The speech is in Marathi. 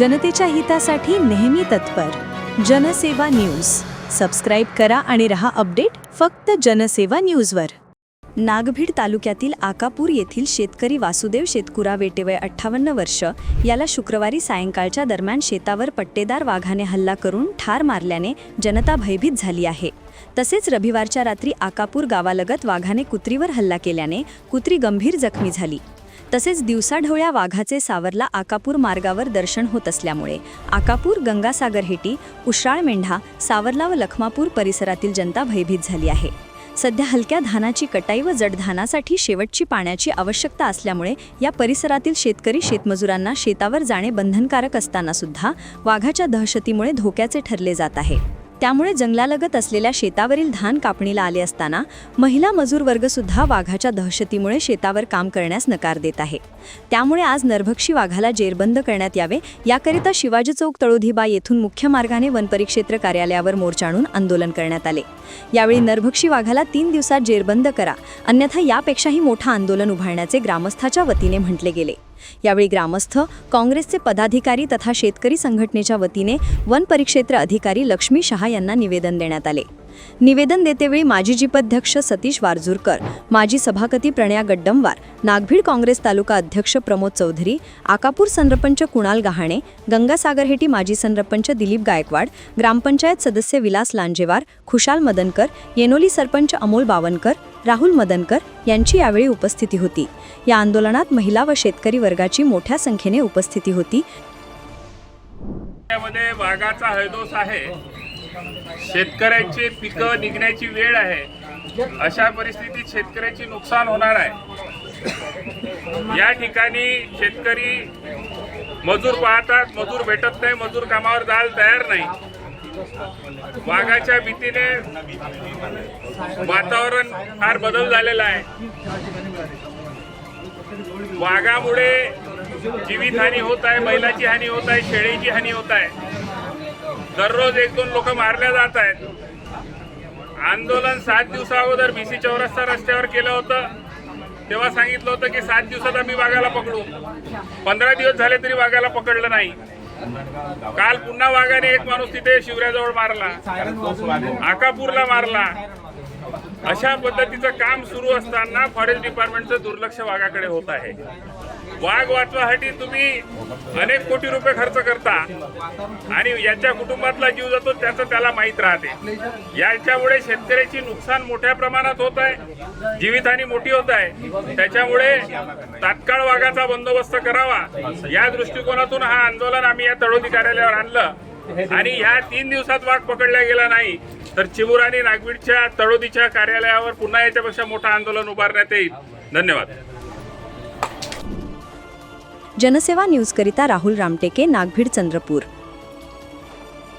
जनतेच्या हितासाठी नेहमी तत्पर. जनसेवा न्यूज. सबस्क्राईब करा आणि रहा अपडेट फक्त जनसेवा न्यूजवर. नागभीड तालुक्यातील आकापूर येथील शेतकरी वासुदेव शेतकुरा वेटेवय अठ्ठावन्न वर्ष याला शुक्रवारी सायंकाळच्या दरम्यान शेतावर पट्टेदार वाघाने हल्ला करून ठार मारल्याने जनता भयभीत झाली आहे. तसेच रविवारच्या रात्री आकापूर गावालगत वाघाने कुत्रीवर हल्ला केल्याने कुत्री गंभीर जखमी झाली. तसेच दिवसाढवळ्या वाघाचे सावरला आकापूर मार्गावर दर्शन होत असल्यामुळे आकापूर गंगासागर हेटी उशाळ मेंढा सावरला व लखमापूर परिसरातील जनता भयभीत झाली आहे. सध्या हलक्या धानाची कटाई व जड धानासाठी शेवटची पाण्याची आवश्यकता असल्यामुळे या परिसरातील शेतकरी शेतमजुरांना शेतावर जाणे बंधनकारक असताना सुद्धा वाघाच्या दहशतीमुळे धोक्याचे ठरले जात आहे. त्यामुळे जंगलालगत असलेल्या शेतावरील धान कापणीला आले असताना महिला मजूर वर्ग सुद्धा वाघाच्या दहशतीमुळे शेतावर काम करण्यास नकार देत आहे. त्यामुळे आज नरभक्षी वाघाला जेरबंद करण्यात यावे याकरिता शिवाजी चौक तळोधीबा येथून मुख्य मार्गाने वनपरिक्षेत्र कार्यालयावर मोर्चा आणून आंदोलन करण्यात आले. यावेळी नरभक्षी वाघाला तीन दिवसात जेरबंद करा अन्यथा यापेक्षाही मोठं आंदोलन उभारण्याचे ग्रामस्थाच्या वतीने म्हटले गेले. यावेळी ग्रामस्थ काँग्रेसचे पदाधिकारी तथा शेतकरी संघटनेच्या वतीने वन परिक्षेत्र अधिकारी लक्ष्मी शहा यांना निवेदन देण्यात आले. निवेदन देतेवेळी माजी जिपाध्यक्ष सतीश वारजूरकर माजी सभापती प्रणया गड्डमवार नागभीड काँग्रेस तालुका अध्यक्ष प्रमोद चौधरी आकापूर संरपंच कुणाल गहाणे गंगासागर हेटी माजी संरपंच दिलीप गायकवाड ग्रामपंचायत सदस्य विलास लांजेवार खुशाल मदनकर येनोली सरपंच अमोल बावनकर राहुल मदनकर यांची यावेळी उपस्थिती होती. या आंदोलनात महिला व शेतकरी वर्गाची मोठ्या संख्येने उपस्थिती होती. वाघाचा हैदोस आहे. शेतकऱ्यांची पिकं निघण्याची वेळ आहे. अशा परिस्थितीत शेतकऱ्याचे नुकसान होणार आहे. या ठिकाणी शेतकरी मजूर पाहतात मजूर भेटत नाही मजूर कामावर जायला तयार नाही. वाघाच्या भीतीने वातावरण फार बदल झालेला आहे. वाघामुळे जीवितहानी होत आहे महिलाची हानी होत आहे शेळीची हानी होत आहे. दररोज एक दोन लोक मारल्या जात आहेत. आंदोलन सात दिवसा अगोदर बीसी चौरस्ता रस्त्यावर केलं होतं. तेव्हा सांगितलं होतं की सात दिवसात आम्ही वाघाला पकडू. पंधरा दिवस झाले तरी वाघाला पकडलं नाही. काल पुन्हा वाघाने एक माणूस तिथे शिवऱ्याजवळ मारला. आकापूरला मारला. अशा पद्धतीचं काम सुरू असताना फॉरेस्ट डिपार्टमेंटचं दुर्लक्ष वाघाकडे होत आहे. वाघ वाचवासाठी तुम्ही अनेक कोटी रुपये खर्च करता. आणि याच्या कुटुंबातला जीव जातो त्याचं त्याला माहीत राहते. याच्यामुळे शेतकऱ्याची नुकसान मोठ्या प्रमाणात होत आहे जीवितहानी मोठी होत आहे. त्याच्यामुळे तात्काळ वाघाचा बंदोबस्त करावा. या दृष्टिकोनातून हा आंदोलन आम्ही या तळोदी कार्यालयावर आणलं. आणि ह्या तीन दिवसात वाघ पकडला गेला नाही तर चिमूर आणि नागवीडच्या तळोदीच्या कार्यालयावर पुन्हा याच्यापेक्षा मोठं आंदोलन उभारण्यात येईल. धन्यवाद. जनसेवा न्यूजकरिता राहुल रामटेके नागभीड चंद्रपूर.